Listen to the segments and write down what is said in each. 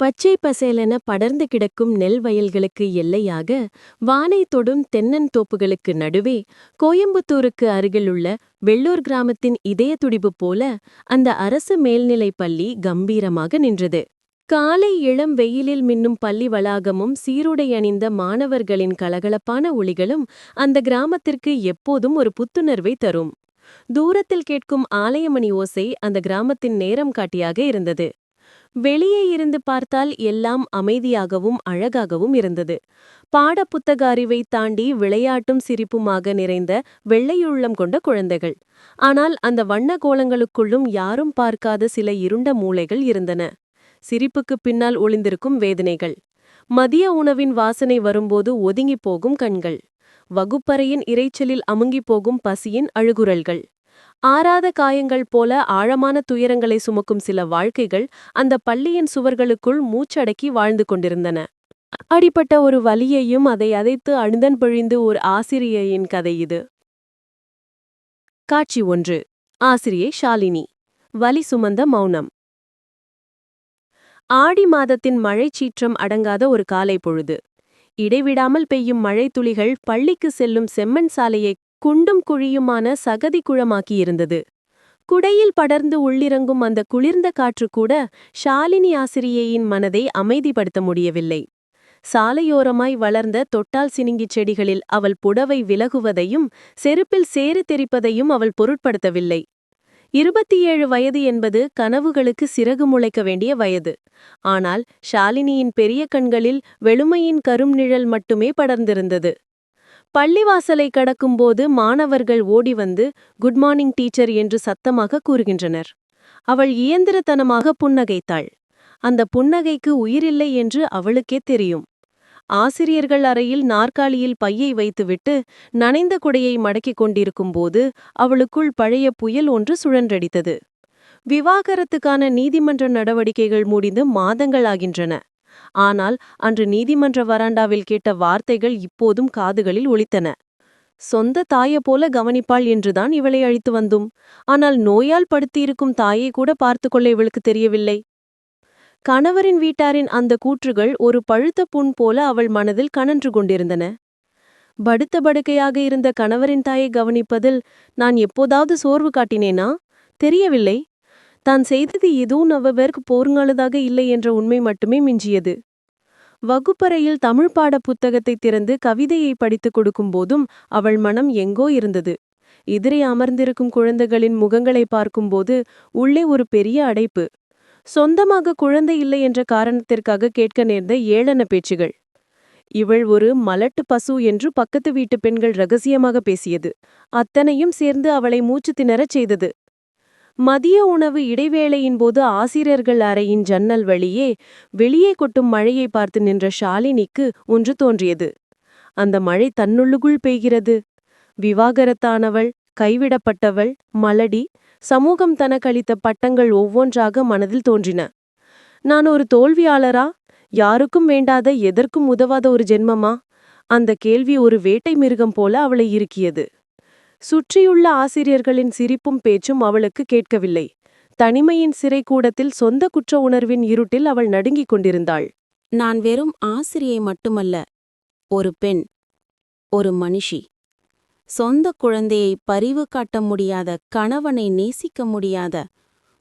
பச்சை பசேலென படர்ந்து கிடக்கும் நெல் வயல்களுக்கு எல்லையாக வானை தொடும் தென்னன் தோப்புகளுக்கு நடுவே கோயம்புத்தூருக்கு அருகிலுள்ள வெள்ளூர் கிராமத்தின் இதய துடிப்பு போல அந்த அரசு மேல்நிலைப் பள்ளி கம்பீரமாக நின்றது. காலை இளம் வெயிலில் மின்னும் பள்ளி வளாகமும் சீருடை அணிந்த மாணவர்களின் கலகலப்பான ஒளிகளும் அந்த கிராமத்திற்கு எப்போதும் ஒரு புத்துணர்வை தரும். தூரத்தில் கேட்கும் ஆலயமணி ஓசை அந்த கிராமத்தின் நேரம் காட்டியாக இருந்தது. வெளியே இருந்து பார்த்தால் எல்லாம் அமைதியாகவும் அழகாகவும் இருந்தது. பாடப்புத்தக அறிவை தாண்டி விளையாட்டும் சிரிப்புமாக நிறைந்த வெள்ளையுள்ளம் கொண்ட குழந்தைகள். ஆனால் அந்த வண்ண கோலங்களுக்குள்ளும் யாரும் பார்க்காத சில இருண்ட மூளைகள் இருந்தன. சிரிப்புக்குப் பின்னால் ஒளிந்திருக்கும் வேதனைகள். மதிய உணவின் வாசனை வரும்போது ஒதுங்கிப் போகும் கண்கள். வகுப்பறையின் இரைச்சலில் அமுங்கிப் போகும் பசியின் அழுகுரல்கள். ஆறாத காயங்கள் போல ஆழமான துயரங்களை சுமக்கும் சில வாழ்க்கைகள் அந்த பள்ளியின் சுவர்களுக்குள் மூச்சடக்கி வாழ்ந்து கொண்டிருந்தன. அடிப்பட்ட ஒரு வலியையும் அதை அதைத்து அழுந்தன் பொழிந்து ஒரு ஆசிரியையின் கதை இது. காட்சி ஒன்று. ஆசிரியை ஷாலினி. வலி சுமந்த மௌனம். ஆடி மாதத்தின் மழைச்சீற்றம் அடங்காத ஒரு காலை பொழுது. இடைவிடாமல் பெய்யும் மழை துளிகள் பள்ளிக்கு செல்லும் செம்மண் சாலையை குண்டும் குழியுமான சகதி குழமாக்கியிருந்தது குடையில் படர்ந்து உள்ளிறங்கும் அந்த குளிர்ந்த காற்று கூட ஷாலினி ஆசிரியையின் மனதை அமைதிப்படுத்த முடியவில்லை. சாலையோரமாய் வளர்ந்த தொட்டால் சினிங்கி செடிகளில் அவள் புடவை விலகுவதையும் செருப்பில் சேறு தெரிப்பதையும் அவள் பொருட்படுத்தவில்லை. இருபத்தி ஏழு வயது என்பது கனவுகளுக்கு சிறகு முளைக்க வேண்டிய வயது. ஆனால் ஷாலினியின் பெரிய கண்களில் வெளுமையின் கரும் நிழல் மட்டுமே படர்ந்திருந்தது. பள்ளிவாசலை கடக்கும்போது மாணவர்கள் ஓடி வந்து குட் மார்னிங் டீச்சர் என்று சத்தமாக கூறுகின்றனர். அவள் இயந்திரத்தனமாக புன்னகைத்தாள். அந்த புன்னகைக்கு உயிரில்லை என்று அவளுக்கே தெரியும். ஆசிரியர்கள் அறையில் நாற்காலியில் பையை வைத்துவிட்டு நனைந்த குடையை மடக்கிக் கொண்டிருக்கும்போது அவளுக்குள் பழைய புயல் ஒன்று சுழன்றடித்தது. விவாகரத்துக்கான நீதிமன்ற நடவடிக்கைகள் முடிந்து மாதங்கள் ஆகின்றன ஆனால் அன்று நீதிமன்ற வராண்டாவில் கேட்ட வார்த்தைகள் இப்போதும் காதுகளில் ஒலித்தன. சொந்த தாயை போல கவனிப்பாள் என்றுதான் இவளை அழித்து வந்தும். ஆனால் நோயால் படுத்தியிருக்கும் தாயை கூட பார்த்து கொள்ள இவளுக்கு தெரியவில்லை கணவரின் வீட்டாரின் அந்த கூற்றுகள் ஒரு பழுத்த புண் போல அவள் மனதில் கனன்று கொண்டிருந்தன. படுத்த படுக்கையாக இருந்த கணவரின் தாயை கவனிப்பதில் நான் எப்போதாவது சோர்வு காட்டினேனா? தெரியவில்லை. தான் செய்தது எதுவும் அவ்வவருக்கு போருங்காலதாக இல்லை என்ற உண்மை மட்டுமே மிஞ்சியது. வகுப்பறையில் தமிழ் பாட புத்தகத்தை திறந்து கவிதையை படித்துக் கொடுக்கும்போதும் அவள் மனம் எங்கோ இருந்தது. எதிரே அமர்ந்திருக்கும் குழந்தைகளின் முகங்களை பார்க்கும்போது உள்ளே ஒரு பெரிய அடைப்பு. சொந்தமாக குழந்தை இல்லை என்ற காரணத்திற்காக கேட்க நேர்ந்த ஏளன பேச்சுகள். இவள் ஒரு மலட்டு பசு என்று பக்கத்து வீட்டு பெண்கள் ரகசியமாக பேசியது. அத்தனையும் சேர்ந்து அவளை மூச்சு திணறச் செய்தது. மதிய உணவு இடைவேளையின் போது ஆசிரியர்கள் அறையின் ஜன்னல் வழியே வெளியே கொட்டும் மழையை பார்த்து நின்ற ஷாலினிக்கு ஒன்று தோன்றியது. அந்த மழை தன்னுள்ளுக்குள் பெய்கிறது. விவாகரத்தானவள் கைவிடப்பட்டவள் மலடி சமூகம் தனக்களித்த பட்டங்கள் ஒவ்வொன்றாக மனதில் தோன்றின. நான் ஒரு தோல்வியாளரா? யாருக்கும் வேண்டாத எதற்கும் உதவாத ஒரு ஜென்மமா? அந்த கேள்வி ஒரு வேட்டை மிருகம் போல அவளை இருக்கியது சுற்றியுள்ள ஆசிரியர்களின் சிரிப்பும் பேச்சும் அவளுக்கு கேட்கவில்லை. தனிமையின் சிறை கூடத்தில் சொந்த குற்ற உணர்வின் இருட்டில் அவள் நடுங்கிக் கொண்டிருந்தாள். நான் வெறும் ஆசிரியை மட்டுமல்ல ஒரு பெண் ஒரு மனுஷி. சொந்த குழந்தையை பரிவு காட்ட முடியாத கணவனை நேசிக்க முடியாத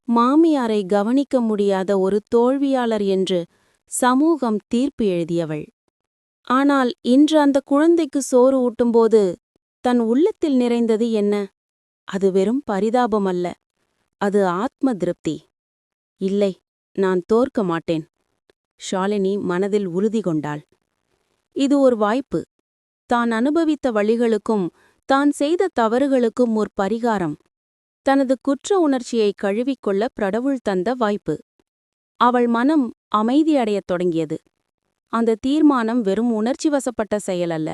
மாமியாரை கவனிக்க முடியாத ஒரு தோல்வியாளர் என்று சமூகம் தீர்ப்பு எழுதியவள். ஆனால் இன்று அந்த குழந்தைக்கு சோறு ஊட்டும்போது தன் உள்ளத்தில் நிறைந்தது என்ன? அது வெறும் பரிதாபம் அல்ல அது ஆத்ம திருப்தி. இல்லை நான் தோற்க மாட்டேன். ஷாலினி மனதில் உறுதி கொண்டாள். இது ஒரு வாய்ப்பு. தான் அனுபவித்த வழிகளுக்கும் தான் செய்த தவறுகளுக்கும் ஒரு பரிகாரம். தனது குற்ற உணர்ச்சியை கழுவிக்கொள்ள பிரடவுள் தந்த வாய்ப்பு. அவள் மனம் அமைதியடையத் தொடங்கியது. அந்த தீர்மானம் வெறும் உணர்ச்சி வசப்பட்ட செயலல்ல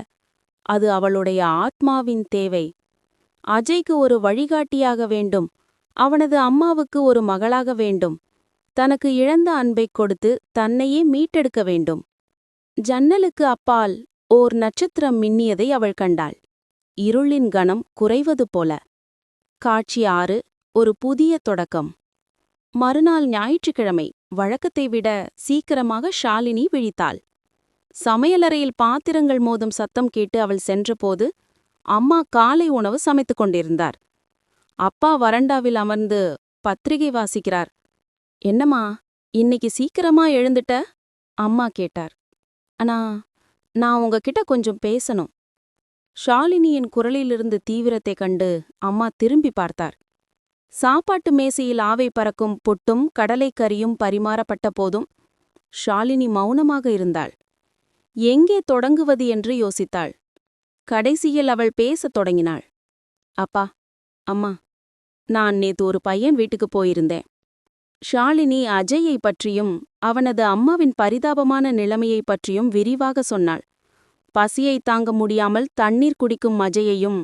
அது அவளுடைய ஆத்மாவின் தேவை. அஜய்க்கு ஒரு வழிகாட்டியாக வேண்டும். அவனது அம்மாவுக்கு ஒரு மகளாக வேண்டும். தனக்கு இழந்த அன்பைக் கொடுத்து தன்னையே மீட்டெடுக்க வேண்டும். ஜன்னலுக்கு அப்பால் ஓர் நட்சத்திரம் மின்னியதை அவள் கண்டாள். இருளின் கணம் குறைவது போல. காட்சி ஆறு ஒரு புதிய தொடக்கம். மறுநாள் ஞாயிற்றுக்கிழமை வழக்கத்தை விட சீக்கிரமாக ஷாலினி விழித்தாள். சமையலறையில் பாத்திரங்கள் மோதும் சத்தம் கேட்டு அவள் சென்றபோது அம்மா காலை உணவு சமைத்துக் கொண்டிருந்தார். அப்பா வறண்டாவில் அமர்ந்து பத்திரிகை வாசிக்கிறார். என்னம்மா இன்னைக்கு சீக்கிரமா எழுந்துட்ட? அம்மா கேட்டார். அண்ணா நான் உங்ககிட்ட கொஞ்சம் பேசணும். ஷாலினியின் குரலிலிருந்து தீவிரத்தை கண்டு அம்மா திரும்பி பார்த்தார். சாப்பாட்டு மேசையில் ஆவை பறக்கும் புட்டும் கடலைக்கறியும் பரிமாறப்பட்ட போதும் ஷாலினி மௌனமாக இருந்தாள். எங்கே தொடங்குவது என்று யோசித்தாள். கடைசியில் அவள் பேசத் தொடங்கினாள். அப்பா அம்மா நான் நேத்து ஒரு பையன் வீட்டுக்கு போயிருந்தேன். ஷாலினி அஜயை பற்றியும் அவனது அம்மாவின் பரிதாபமான நிலைமையைப் பற்றியும் விரிவாக சொன்னாள். பசியை தாங்க முடியாமல் தண்ணீர் குடிக்கும் அஜயையும்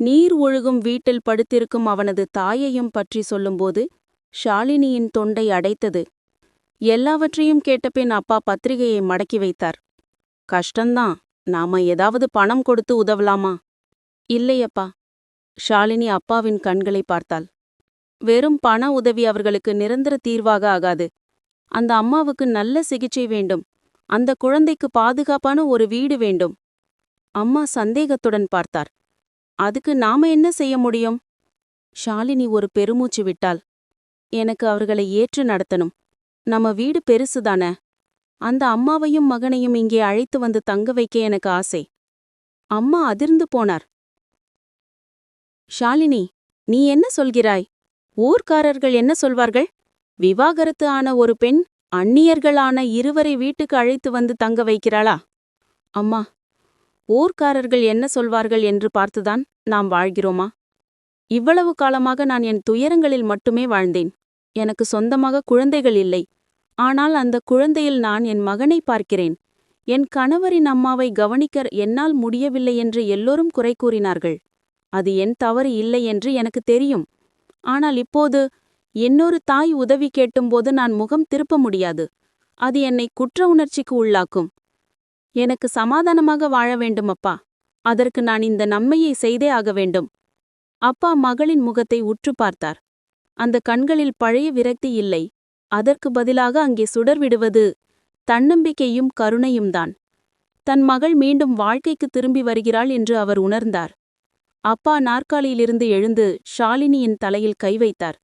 நீர் ஒழுகும் வீட்டில் படுத்திருக்கும் அவனது தாயையும் பற்றி சொல்லும்போது ஷாலினியின் தொண்டை அடைத்தது. எல்லாவற்றையும் கேட்டபின் அப்பா பத்திரிகையை மடக்கி வைத்தார். கஷ்டந்தான் நாம ஏதாவது பணம் கொடுத்து உதவலாமா? இல்லையப்பா. ஷாலினி அப்பாவின் கண்களை பார்த்தாள். வெறும் பண உதவி அவர்களுக்கு நிரந்தர தீர்வாக ஆகாது. அந்த அம்மாவுக்கு நல்ல சிகிச்சை வேண்டும். அந்த குழந்தைக்கு பாதுகாப்பான ஒரு வீடு வேண்டும். அம்மா சந்தேகத்துடன் பார்த்தார். அதுக்கு நாம என்ன செய்ய முடியும்? ஷாலினி ஒரு பெருமூச்சு விட்டாள். எனக்கு அவர்களை ஏற்று நடத்தணும். நம்ம வீடு பெருசுதானே? அந்த அம்மாவையும் மகனையும் இங்கே அழைத்து வந்து தங்க வைக்க எனக்கு ஆசை. அம்மா அதிர்ந்து போனார். ஷாலினி நீ என்ன சொல்கிறாய்? ஊர்க்காரர்கள் என்ன சொல்வார்கள்? விவாகரத்து ஆன ஒரு பெண் அந்நியர்களான இருவரை வீட்டுக்கு அழைத்து வந்து தங்க வைக்கிறாளா? அம்மா ஊர்க்காரர்கள் என்ன சொல்வார்கள் என்று பார்த்துதான் நாம் வாழ்கிறோமா? இவ்வளவு காலமாக நான் என் துயரங்களில் மட்டுமே வாழ்ந்தேன். எனக்கு சொந்தமாக குழந்தைகள் இல்லை. ஆனால் அந்த குழந்தையில் நான் என் மகனை பார்க்கிறேன். என் கணவரின் அம்மாவை கவனிக்க என்னால் முடியவில்லை என்று எல்லோரும் குறை கூறினார்கள். அது என் தவறு இல்லை என்று எனக்கு தெரியும். ஆனால் இப்போது இன்னொரு தாய் உதவி கேட்டும்போது நான் முகம் திருப்ப முடியாது. அது என்னை குற்ற உணர்ச்சிக்கு உள்ளாக்கும். எனக்கு சமாதானமாக வாழ வேண்டும் அப்பா அதற்கு நான் இந்த நன்மையை செய்தே ஆக வேண்டும். அப்பா மகளின் முகத்தை உற்று பார்த்தார். அந்த கண்களில் பழைய விரக்தி இல்லை. அதற்கு பதிலாக அங்கே சுடர் விடுவது தன்னம்பிக்கையும் கருணையும்தான். தன் மகள் மீண்டும் வாழ்க்கைக்கு திரும்பி வருகிறாள் என்று அவர் உணர்ந்தார். அப்பா நாற்காலியிலிருந்து எழுந்து ஷாலினியின் தலையில் கை வைத்தார்.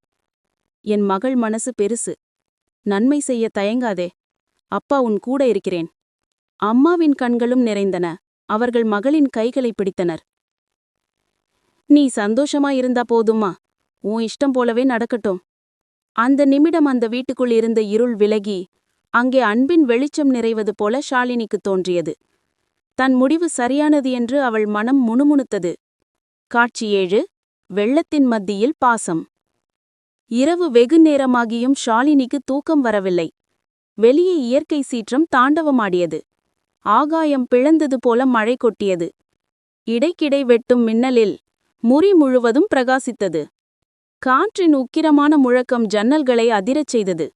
என் மகள் மனசு பெருசு. நன்மை செய்ய தயங்காதே. அப்பா உன் கூட இருக்கிறேன். அம்மாவின் கண்களும் நிறைந்தன. அவர்கள் மகளின் கைகளை பிடித்தனர். நீ சந்தோஷமா இருந்தா போதுமா உன் இஷ்டம் போலவே நடக்கட்டும். அந்த நிமிடம் அந்த வீட்டுக்குள் இருந்த இருள் விலகி அங்கே அன்பின் வெளிச்சம் நிறைவது போல ஷாலினிக்கு தோன்றியது. தன் முடிவு சரியானது என்று அவள் மனம் முணுமுணுத்தது. காட்சி ஏழு வெள்ளத்தின் மத்தியில் பாசம். இரவு வெகு நேரமாகியும் ஷாலினிக்கு தூக்கம் வரவில்லை. வெளியே இயற்கை சீற்றம் தாண்டவமாடியது. ஆகாயம் பிளந்தது போல மழை கொட்டியது. இடைக்கிடை வெட்டும் மின்னலில் முறி முழுவதும் பிரகாசித்தது. காற்றின் உக்கிரமான முழக்கம் ஜன்னல்களை அதிரச் செய்தது.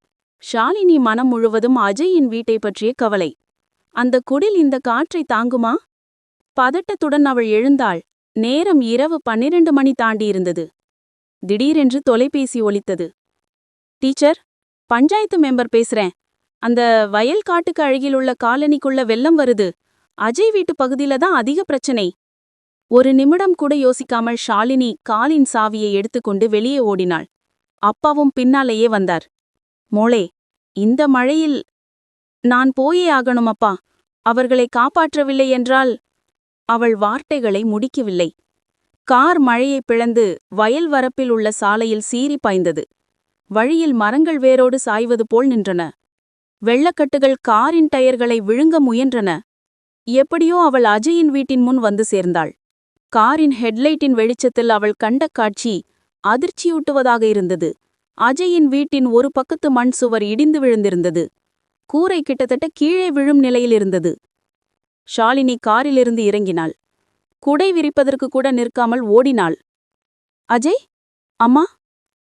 ஷாலினி மனம் முழுவதும் அஜயின் வீட்டை பற்றிய கவலை. அந்த குடில் இந்த காற்றை தாங்குமா? பதட்டத்துடன் அவள் எழுந்தாள். நேரம் இரவு பன்னிரண்டு மணி தாண்டியிருந்தது. திடீரென்று தொலைபேசி ஒலித்தது. டீச்சர் பஞ்சாயத்து மெம்பர் பேசுறேன். அந்த வயல் காட்டுக்கு அழகிலுள்ள காலனிக்குள்ள வெள்ளம் வருது. அஜய் வீட்டு பகுதியில தான் அதிக பிரச்சனை. ஒரு நிமிடம் கூட யோசிக்காமல் ஷாலினி காலின் சாவியை எடுத்துக்கொண்டு வெளியே ஓடினாள். அப்பாவும் பின்னாலேயே வந்தார். மோளே இந்த மழையில் நான் போயே ஆகணும் அப்பா அவர்களை காப்பாற்றவில்லை என்றால் அவள் வார்த்தைகளை முடிக்கவில்லை. கார் மழையை பிளந்து வயல் வரப்பில் உள்ள சாலையில் சீறி பாய்ந்தது. வழியில் மரங்கள் வேரோடு சாய்வது போல் நின்றன. வெள்ளக்கட்டுகள் காரின் டயர்களை விழுங்க முயன்றன. எப்படியோ அவள் அஜயின் வீட்டின் முன் வந்து சேர்ந்தாள். காரின் ஹெட்லைட்டின் வெளிச்சத்தில் அவள் கண்ட காட்சி அதிர்ச்சியூட்டுவதாக இருந்தது. அஜயின் வீட்டின் ஒரு பக்கத்து மண் சுவர் இடிந்து விழுந்திருந்தது. கூரை கிட்டத்தட்ட கீழே விழும் நிலையில் இருந்தது. ஷாலினி காரிலிருந்து இறங்கினாள். குடை விரிப்பதற்கு கூட நிற்காமல் ஓடினாள். அஜய் அம்மா.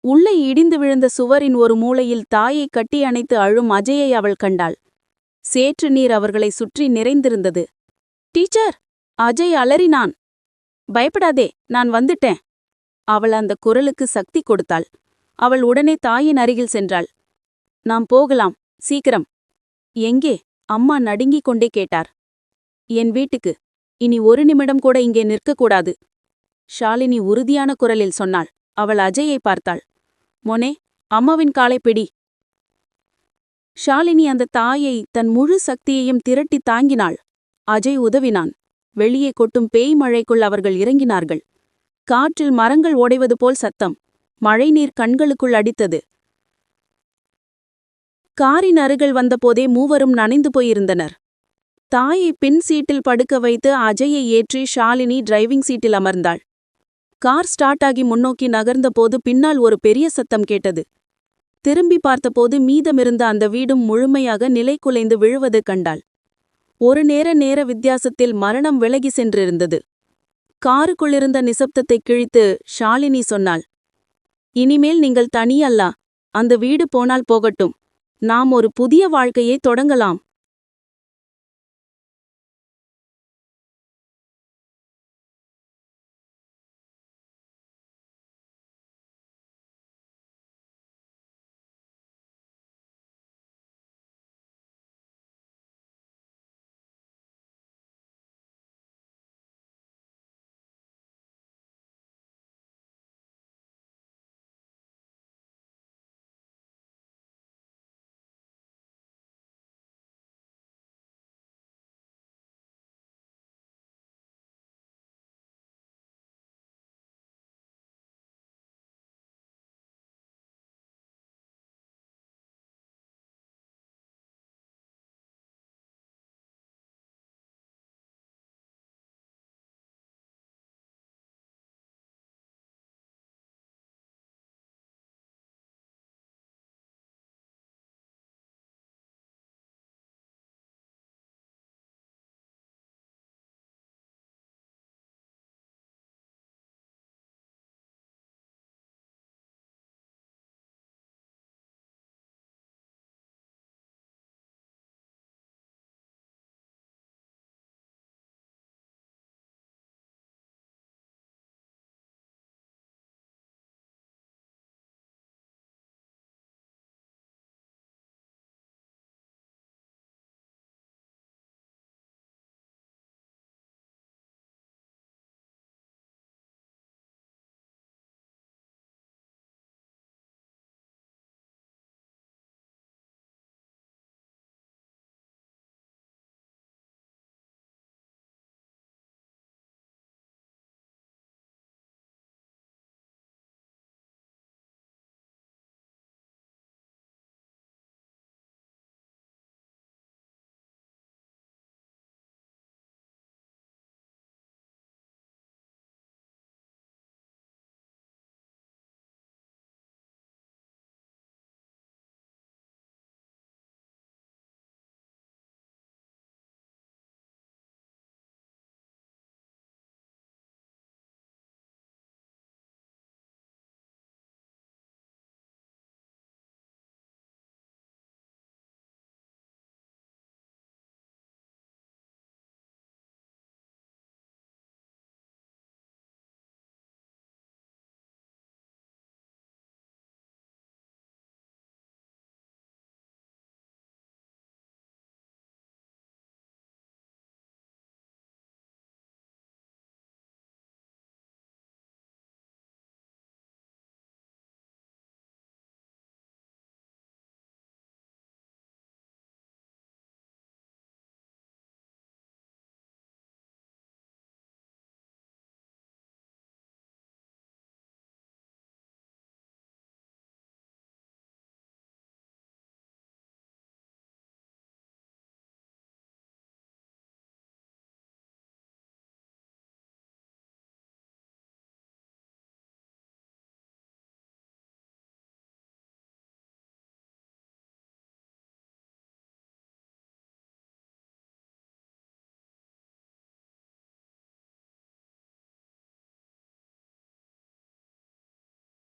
உள்ளே இடிந்து விழுந்த சுவரின் ஒரு மூலையில் தாயை கட்டி அணைத்து அழும் அஜயை அவள் கண்டாள். சேற்று நீர் அவர்களை சுற்றி நிறைந்திருந்தது. டீச்சர் அஜய் அலறினான். பயப்படாதே நான் வந்துட்டேன். அவள் அந்த குரலுக்கு சக்தி கொடுத்தாள். அவள் உடனே தாயின் அருகில் சென்றாள். நாம் போகலாம் சீக்கிரம். எங்கே? அம்மா நடுங்கிக் கொண்டே கேட்டார். என் வீட்டுக்கு. இனி ஒரு நிமிடம் கூட இங்கே நிற்கக்கூடாது. ஷாலினி உறுதியான குரலில் சொன்னாள். அவள் அஜயை பார்த்தாள். மொனே அம்மாவின் காலை பிடி. ஷாலினி அந்த தாயை தன் முழு சக்தியையும் திரட்டி தாங்கினாள். அஜய் உதவினான். வெளியே கொட்டும் பேய் மழைக்குள் அவர்கள் இறங்கினார்கள். காற்றில் மரங்கள் ஓடைவது போல் சத்தம். மழைநீர் கண்களுக்குள் அடித்தது. காரின் அருகில் வந்தபோதே மூவரும் நனைந்து போயிருந்தனர். தாயை பின் சீட்டில் படுக்க வைத்து அஜயை ஏற்றி ஷாலினி டிரைவிங் சீட்டில் அமர்ந்தாள். கார் ஸ்டார்ட் ஆகி முன்னோக்கி நகர்ந்தபோது பின்னால் ஒரு பெரிய சத்தம் கேட்டது. திரும்பி பார்த்தபோது மீதமிருந்த அந்த வீடும் முழுமையாக நிலை குலைந்து விழுவது கண்டாள். ஒரு நேர நேர வித்தியாசத்தில் மரணம் விலகி சென்றிருந்தது. காருக்குள்ளிருந்த நிசப்தத்தை கிழித்து ஷாலினி சொன்னாள் இனிமேல் நீங்கள் தனியல்லா. அந்த வீடு போனால் போகட்டும். நாம் ஒரு புதிய வாழ்க்கையை தொடங்கலாம்.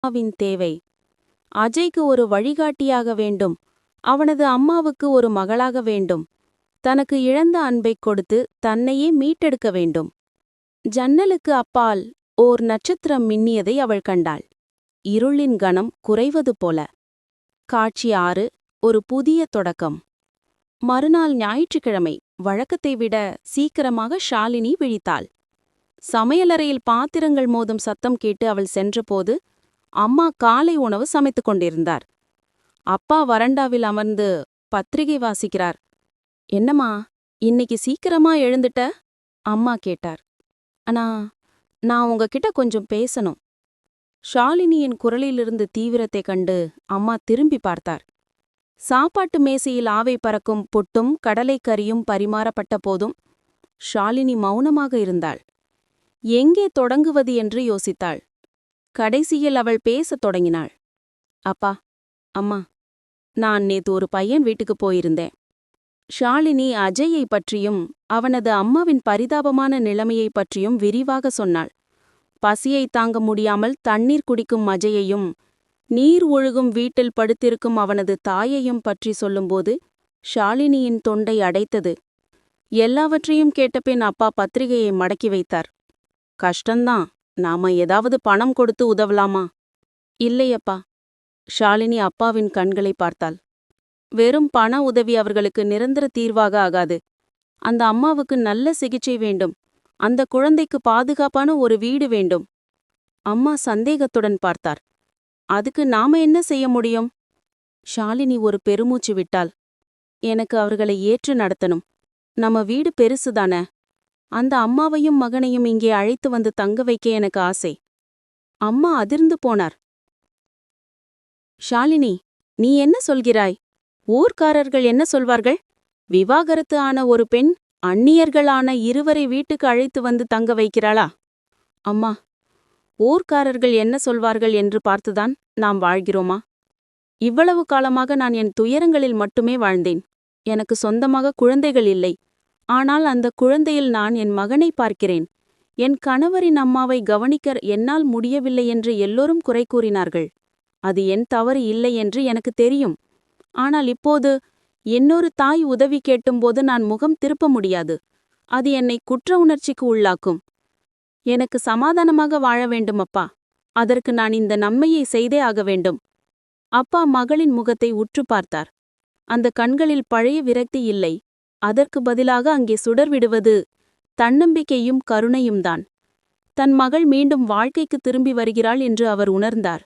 அம்மாவின் தேவை. அஜய்க்கு ஒரு வழிகாட்டியாக வேண்டும். அவனது அம்மாவுக்கு ஒரு மகளாக வேண்டும். தனக்கு இழந்த அன்பைக் கொடுத்து தன்னையே மீட்டெடுக்க வேண்டும். ஜன்னலுக்கு அப்பால் ஓர் நட்சத்திரம் மின்னியதை அவள் கண்டாள். இருளின் கணம் குறைவது போல. காட்சி ஆறு ஒரு புதிய தொடக்கம். மறுநாள் ஞாயிற்றுக்கிழமை வழக்கத்தை விட சீக்கிரமாக ஷாலினி விழித்தாள். சமையலறையில் பாத்திரங்கள் மோதும் சத்தம் கேட்டு அவள் சென்றபோது அம்மா காலை உணவு சமைத்துக் கொண்டிருந்தார். அப்பா வறண்டாவில் அமர்ந்து பத்திரிகை வாசிக்கிறார். என்னம்மா இன்னைக்கு சீக்கிரமா எழுந்துட்ட? அம்மா கேட்டார். ஆனா நான் உங்ககிட்ட கொஞ்சம் பேசணும். ஷாலினியின் குரலிலிருந்து தீவிரத்தை கண்டு அம்மா திரும்பி பார்த்தார். சாப்பாட்டு மேசையில் ஆவை பறக்கும் புட்டும் கடலைக்கறியும் பரிமாறப்பட்ட போதும் ஷாலினி மௌனமாக இருந்தாள். எங்கே தொடங்குவது என்று யோசித்தாள். கடைசியில் அவள் பேசத் தொடங்கினாள். அப்பா அம்மா நான் நேத்து ஒரு பையன் வீட்டுக்கு போயிருந்தேன். ஷாலினி அஜயை பற்றியும் அவனது அம்மாவின் பரிதாபமான நிலைமையைப் பற்றியும் விரிவாக சொன்னாள். பசியை தாங்க முடியாமல் தண்ணீர் குடிக்கும் அஜயையும் நீர் ஒழுகும் வீட்டில் படுத்திருக்கும் அவனது தாயையும் பற்றி சொல்லும்போது ஷாலினியின் தொண்டை அடைத்தது. எல்லாவற்றையும் கேட்டபின் அப்பா பத்திரிகையை மடக்கி வைத்தார். கஷ்டந்தான் நாம ஏதாவது பணம் கொடுத்து உதவலாமா? இல்லையப்பா. ஷாலினி அப்பாவின் கண்களை பார்த்தாள். வெறும் பண உதவி அவர்களுக்கு நிரந்தர தீர்வாக ஆகாது. அந்த அம்மாவுக்கு நல்ல சிகிச்சை வேண்டும். அந்த குழந்தைக்கு பாதுகாப்பான ஒரு வீடு வேண்டும். அம்மா சந்தேகத்துடன் பார்த்தார். அதுக்கு நாம என்ன செய்ய முடியும்? ஷாலினி ஒரு பெருமூச்சு விட்டாள். எனக்கு அவர்களை ஏற்று நடத்தணும். நம்ம வீடு பெருசுதானே? அந்த அம்மாவையும் மகனையும் இங்கே அழைத்து வந்து தங்க வைக்க எனக்கு ஆசை. அம்மா அதிர்ந்து போனார். ஷாலினி நீ என்ன சொல்கிறாய்? ஊர்க்காரர்கள் என்ன சொல்வார்கள்? விவாகரத்து ஆன ஒரு பெண் அந்நியர்களான இருவரை வீட்டுக்கு அழைத்து வந்து தங்க வைக்கிறாளா? அம்மா ஊர்க்காரர்கள் என்ன சொல்வார்கள் என்று பார்த்துதான் நாம் வாழ்கிறோமா? இவ்வளவு காலமாக நான் என் துயரங்களில் மட்டுமே வாழ்ந்தேன். எனக்கு சொந்தமாக குழந்தைகள் இல்லை. ஆனால் அந்த குழந்தையில் நான் என் மகனை பார்க்கிறேன். என் கணவரின் அம்மாவை கவனிக்க என்னால் முடியவில்லை என்று எல்லோரும் குறை கூறினார்கள். அது என் தவறு இல்லை என்று எனக்கு தெரியும். ஆனால் இப்போது இன்னொரு தாய் உதவி கேட்டும்போது நான் முகம் திருப்ப முடியாது. அது என்னை குற்ற உணர்ச்சிக்கு உள்ளாக்கும். எனக்கு சமாதானமாக வாழ வேண்டும் அப்பா அதற்கு நான் இந்த நன்மையை செய்தே ஆக வேண்டும். அப்பா மகளின் முகத்தை உற்று பார்த்தார். அந்த கண்களில் பழைய விரக்தி இல்லை. அதற்கு பதிலாக அங்கே சுடர் விடுவது தன்னம்பிக்கையும் கருணையும்தான். தன் மகள் மீண்டும் வாழ்க்கைக்கு திரும்பி வருகிறாள் என்று அவர் உணர்ந்தார்.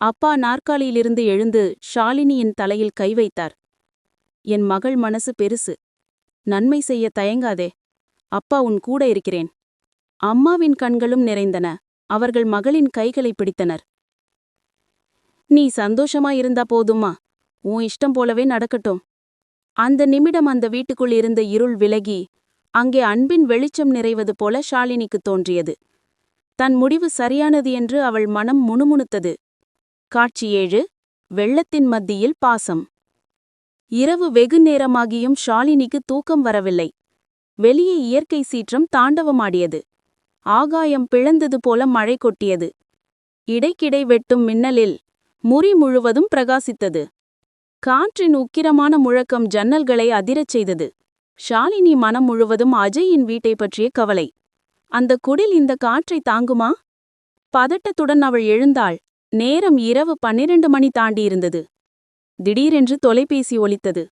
அப்பா நாற்காலியிலிருந்து எழுந்து ஷாலினியின் தலையில் கை வைத்தார். என் மகள் மனசு பெருசு. நன்மை செய்ய தயங்காதே. அப்பா உன் கூட இருக்கிறேன். அம்மாவின் கண்களும் நிறைந்தன. அவர்கள் மகளின் கைகளை பிடித்தனர். நீ சந்தோஷமாயிருந்தா போதுமா உன் இஷ்டம் போலவே நடக்கட்டும். அந்த நிமிடம் அந்த வீட்டுக்குள் இருந்த இருள் விலகி அங்கே அன்பின் வெளிச்சம் நிறைவது போல ஷாலினிக்கு தோன்றியது. தன் முடிவு சரியானது என்று அவள் மனம் முணுமுணுத்தது. காட்சி ஏழு வெள்ளத்தின் மத்தியில் பாசம். இரவு வெகு நேரமாகியும் ஷாலினிக்கு தூக்கம் வரவில்லை. வெளியே இயற்கை சீற்றம் தாண்டவமாடியது. ஆகாயம் பிளந்தது போல மழை கொட்டியது. இடைக்கிடை வெட்டும் மின்னலில் முறி முழுவதும் பிரகாசித்தது. காற்றின் உக்கிரமான முழக்கம் ஜன்னல்களை அதிரச் செய்தது. ஷாலினி மனம் முழுவதும் அஜயின் வீட்டை பற்றிய கவலை. அந்த குடில் இந்த காற்றை தாங்குமா? பதட்டத்துடன் அவள் எழுந்தாள். நேரம் இரவு பன்னிரண்டு மணி தாண்டியிருந்தது. திடீரென்று தொலைபேசி ஒலித்தது.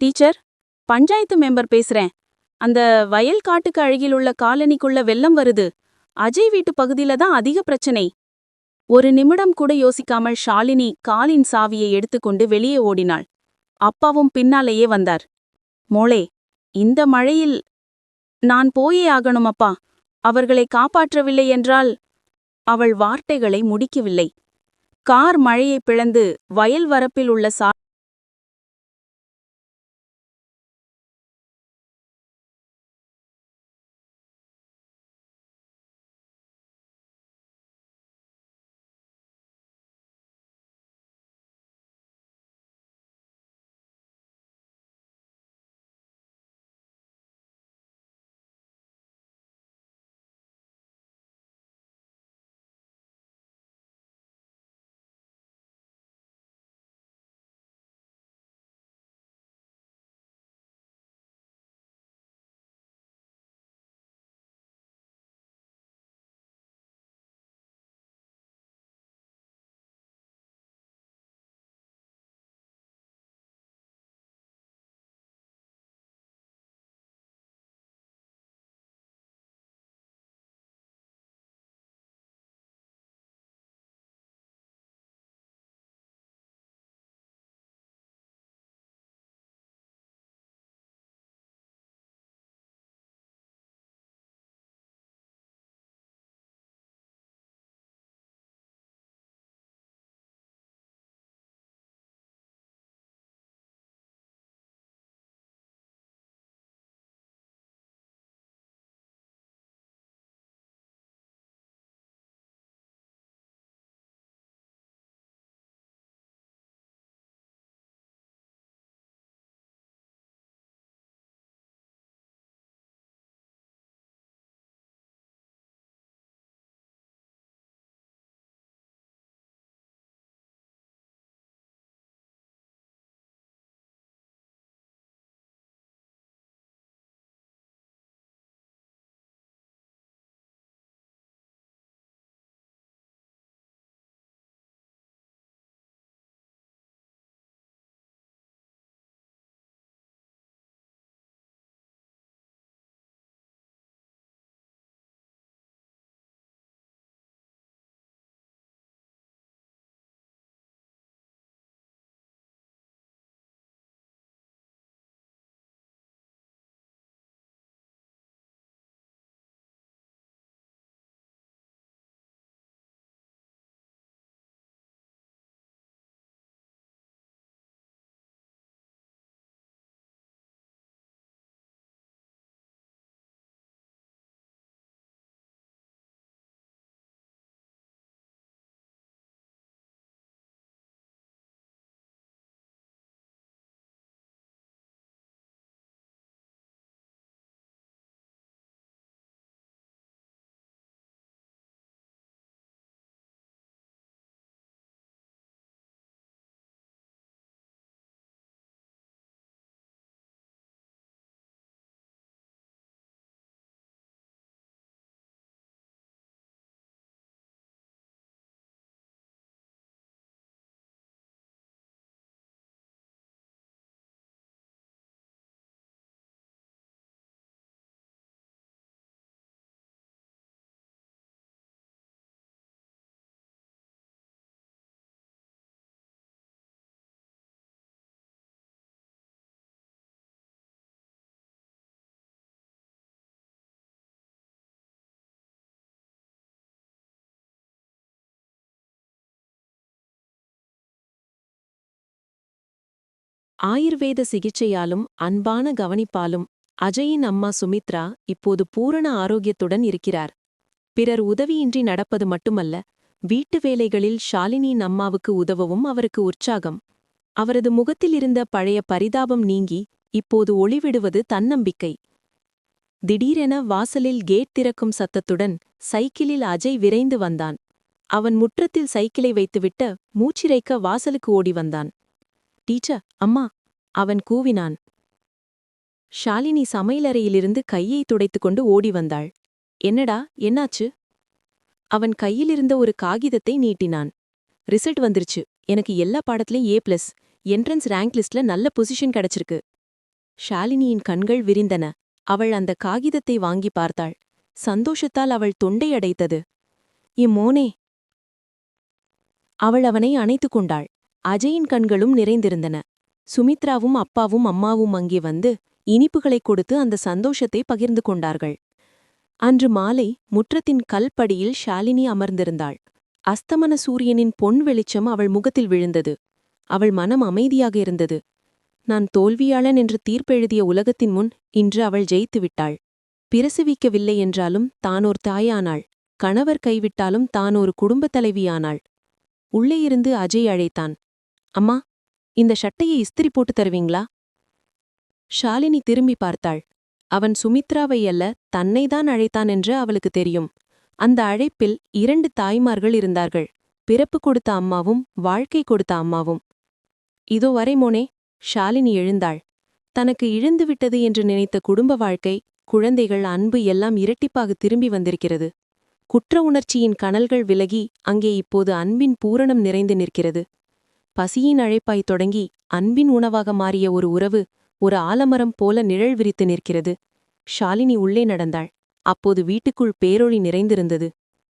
டீச்சர் பஞ்சாயத்து மெம்பர் பேசுறேன். அந்த வயல் காட்டுக்கு அழகிலுள்ள காலனிக்குள்ள வெள்ளம் வருது. அஜய் வீட்டு பகுதியில தான் அதிக பிரச்சனை. ஒரு நிமிடம் கூட யோசிக்காமல் ஷாலினி காலின் சாவியை எடுத்துக்கொண்டு வெளியே ஓடினாள். அப்பாவும் பின்னாலேயே வந்தார். மோளே இந்த மழையில் நான் போயே ஆகணும் அப்பா அவர்களை காப்பாற்றவில்லை என்றால் அவள் வார்த்தைகளை முடிக்கவில்லை. கார் மழையைப் பிளந்து வயல் வரப்பில் உள்ள சா ஆயுர்வேத சிகிச்சையாலும் அன்பான கவனிப்பாலும் அஜயின் அம்மா சுமித்ரா இப்போது பூரண ஆரோக்கியத்துடன் இருக்கிறார். பிறர் உதவியின்றி நடப்பது மட்டுமல்ல வீட்டு வேலைகளில் ஷாலினியின் அம்மாவுக்கு உதவவும் அவருக்கு உற்சாகம். அவரது முகத்திலிருந்த பழைய பரிதாபம் நீங்கி இப்போது ஒளிவிடுவது தன்னம்பிக்கை. திடீரென வாசலில் கேட் திறக்கும் சத்தத்துடன் சைக்கிளில் அஜய் விரைந்து வந்தான். அவன் முற்றத்தில் சைக்கிளை வைத்துவிட்டு மூச்சிரைக்க வாசலுக்கு ஓடி வந்தான். டீச்சர் அம்மா. அவன் கூவினான். ஷாலினி சமையலறையிலிருந்து கையை துடைத்துக்கொண்டு ஓடி வந்தாள். என்னடா என்னாச்சு? அவன் கையிலிருந்த ஒரு காகிதத்தை நீட்டினான். ரிசல்ட் வந்துருச்சு. எனக்கு எல்லா பாடத்திலையும் ஏ பிளஸ் என்ட்ரன்ஸ் ரேங்க் லிஸ்ட்ல நல்ல பொசிஷன் கிடைச்சிருக்கு. ஷாலினியின் கண்கள் விரிந்தன. அவள் அந்த காகிதத்தை வாங்கி பார்த்தாள். சந்தோஷத்தால் அவள் தொண்டை அடைத்தது. இம்மோனே அவள் அவனை அணைத்துக் கொண்டாள். அஜயின் கண்களும் நிறைந்திருந்தன. சுமித்ராவும் அப்பாவும் அம்மாவும் அங்கே வந்து இனிப்புகளைக் கொடுத்து அந்த சந்தோஷத்தை பகிர்ந்து கொண்டார்கள். அன்று மாலை முற்றத்தின் கல்படியில் ஷாலினி அமர்ந்திருந்தாள். அஸ்தமன சூரியனின் பொன் வெளிச்சம் அவள் முகத்தில் விழுந்தது. அவள் மனம் அமைதியாக இருந்தது. நான் தோல்வியாளன் என்று தீர்ப்பெழுதிய உலகத்தின் முன் இன்று அவள் ஜெயித்து விட்டாள். பிரசவிக்கவில்லை என்றாலும் தானோர் தாயானாள். கணவர் கைவிட்டாலும் தான் ஒரு குடும்பத் தலைவியானாள். உள்ளே இருந்து அஜய் அழைத்தான். அம்மா இந்த ஷட்டையை இஸ்திரி போட்டு தருவீங்களா? ஷாலினி திரும்பி பார்த்தாள். அவன் சுமித்ராவை அல்ல தன்னைதான் அழைத்தான் என்று அவளுக்கு தெரியும். அந்த அழைப்பில் இரண்டு தாய்மார்கள் இருந்தார்கள். பிறப்பு கொடுத்த அம்மாவும் வாழ்க்கை கொடுத்த அம்மாவும். இதோ வரை மோனே ஷாலினி எழுந்தாள். தனக்கு இழந்துவிட்டது என்று நினைத்த குடும்ப வாழ்க்கை குழந்தைகள் அன்பு எல்லாம் இரட்டிப்பாக திரும்பி வந்திருக்கிறது. குற்ற உணர்ச்சியின் கனல்கள் விலகி அங்கே இப்போது அன்பின் பூரணம் நிறைந்து நிற்கிறது. பசியின் அழைப்பாய் தொடங்கி அன்பின் உணவாக மாறிய ஒரு உறவு ஒரு ஆலமரம் போல நிழல் விரித்து நிற்கிறது. ஷாலினி உள்ளே நடந்தாள். அப்போது வீட்டுக்குள் பேரொழி நிறைந்திருந்தது.